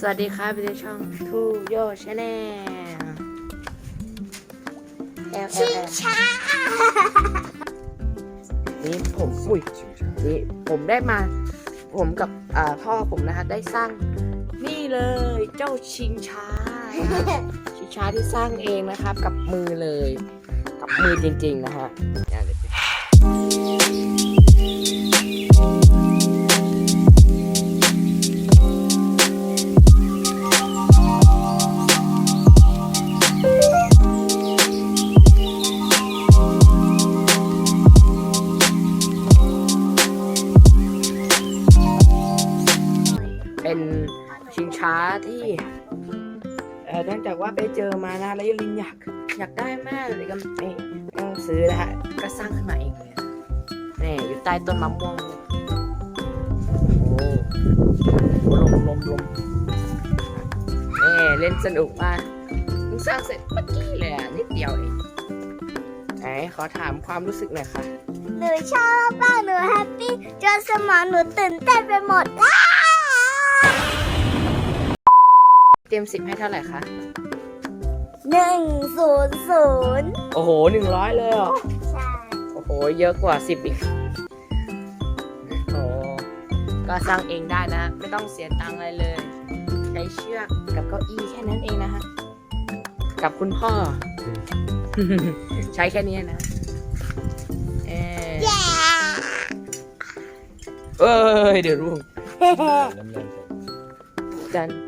สวัสดีครับพี่ช่องทูโยชาแนลแอลแอชิลงแอลช้านี่ผมอุ้ยนี่ผมได้มา ผมกับอ่าพ่อผมนะฮะได้สร้าง นี่เลยเจ้าชิงช้านะครับชิงช้าที่สร้างเองนะครับ กับมือเลย กับมือจริงๆนะฮะ เป็นชิงช้าที่เอ่อเนื่องจากว่าไปเจอมานะแล้วยลินอยากอยากได้มากเลยก็ไม่ต้องซื้อนะฮะก็สร้างขึ้นมาเองเลยนี่อยู่ใต้ต้นมะม่วงโอ้โหลมลมลมนี่เล่นสนุกมากเพิ่งสร้างเสร็จเมื่อกี้เลยอะนิดเดียวเองไหนขอถามความรู้สึกหน่อยค่ะหนูชอบมากหนูแฮปปี้จนสมองหนูตื่นเต้นไปหมดอ้า เตรียมสิบให้เท่าไหร่คะหนึ่งศูนย์ศูนย์โอ้โหหนึ่งร้อยเลยเหรอใช่โอ้โห เยอะกว่าสิบอีกโอ้ก็สร้างเองได้นะ ไม่ต้องเสียตังค์อะไรเลย ใช้เชือกกับเก้าอี้แค่นั้นเองนะฮะกับคุณพ่อ ใช้แค่นี้นะเออแย่เอ้ยเดี๋ยวรุ่งน้ำเงินใส่ดันดันดันดัน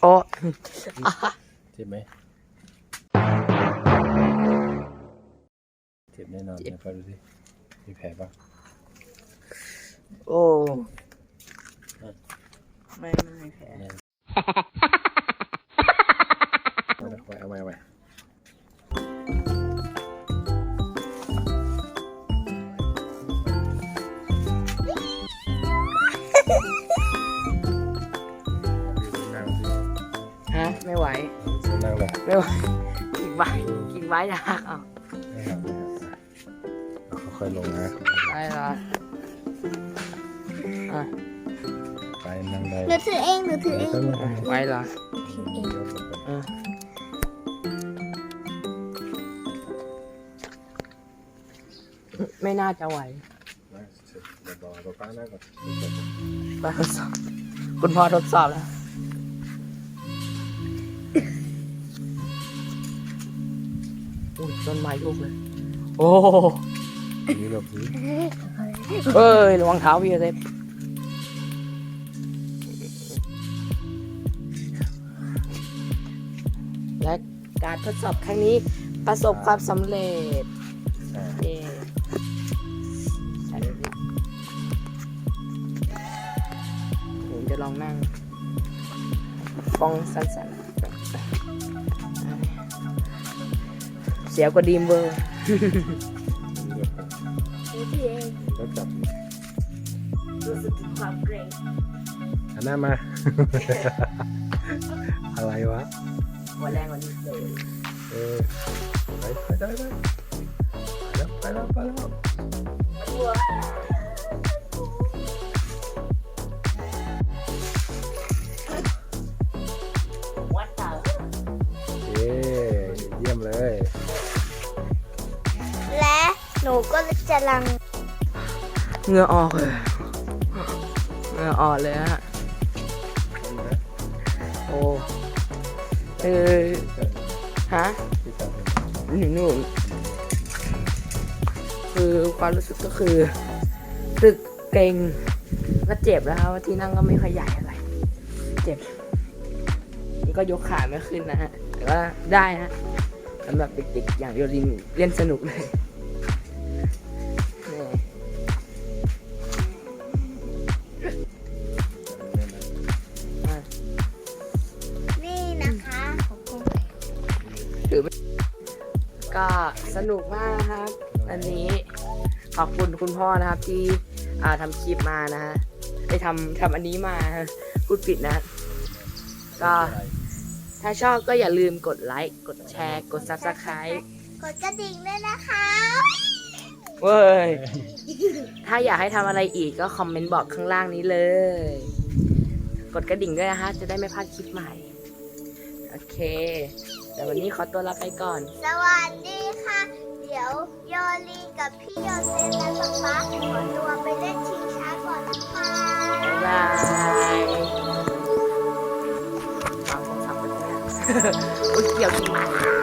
โอ้เจ็บไหมเจ็บแน่นอนเจ็บเดี๋ยวไปดูสิมีแผลปะโอ้ไม่ไม่แพ้เอาไว้เอาไว้เอาไว้ นั่งเลยไม่ไหวกินไว้กินไว้นะอ้าวไม่ครับไม่ครับเอาค่อยๆลงนะได้ละอะไปนั่งได้หนูถือเองหนูถือเองต้องไว้ละถือเองอะไม่น่าจะไหวเดี๋ยวบอกป้านั่งก่อนมาทดสอบคุณพ่อทดสอบแล้ว อุ้ยต้นไม้ลูกเลย โอ้นี่แบบนี้เอ้ยระวังเท้าพี่เซฟและการทดสอบครั้งนี้ประสบความสำเร็จอ่าเย้ใช่เลยผมจะลองนั่งฟองสั้นๆ สียกว่าดีมเบอร์นี่แบบหนูถือเองแล้วจับรู้สึกถึงความเกรงหันหน้ามา อะไรวะ หัวแรงกว่านี้เลย เออไปไปได้ไปแล้วไปแล้วไปแล้ว จะลังเหงื่อออกเลยเหงื่อออกเลยฮะ โอ้เออฮะที่จับหนูหนูคือความรู้สึกก็คือตึกเกรงก็เจ็บแล้วครับว่าที่นั่งก็ไม่ค่อยใหญ่อะไร เจ็บมันก็ยกขาไม่ขึ้นนะฮะ แต่ว่าได้ฮะสำหรับเด็กๆอย่างโยรินเล่นสนุกเลย ก็สนุกมากนะครับ อันนี้ขอบคุณคุณพ่อนะครับ ที่อ่าทำคลิปมานะฮะไปทำทำอันนี้มาฮะพูดผิดนะ ก็ถ้าชอบก็อย่าลืมกดไลค์กดแชร์ กด subscribe กดกระดิ่งด้วยนะคะเว้ย ถ้าอยากให้ทำอะไรอีกก็คอมเมนต์บอกข้างล่างนี้เลย กดกระดิ่งด้วยนะคะ จะได้ไม่พลาดคลิปใหม่ โอเค แต่วันนี้ขอตัวลาไปก่อน สวัสดีค่ะ เดี๋ยวโยลีกับพี่โยเซนและป๊าป๊าขอตัวไปเล่นชิงช้าก่อนนะคะบ๊ายบายวางโทรศัพท์ไปเลยอุ๊ยเกี่ยวจริงมาก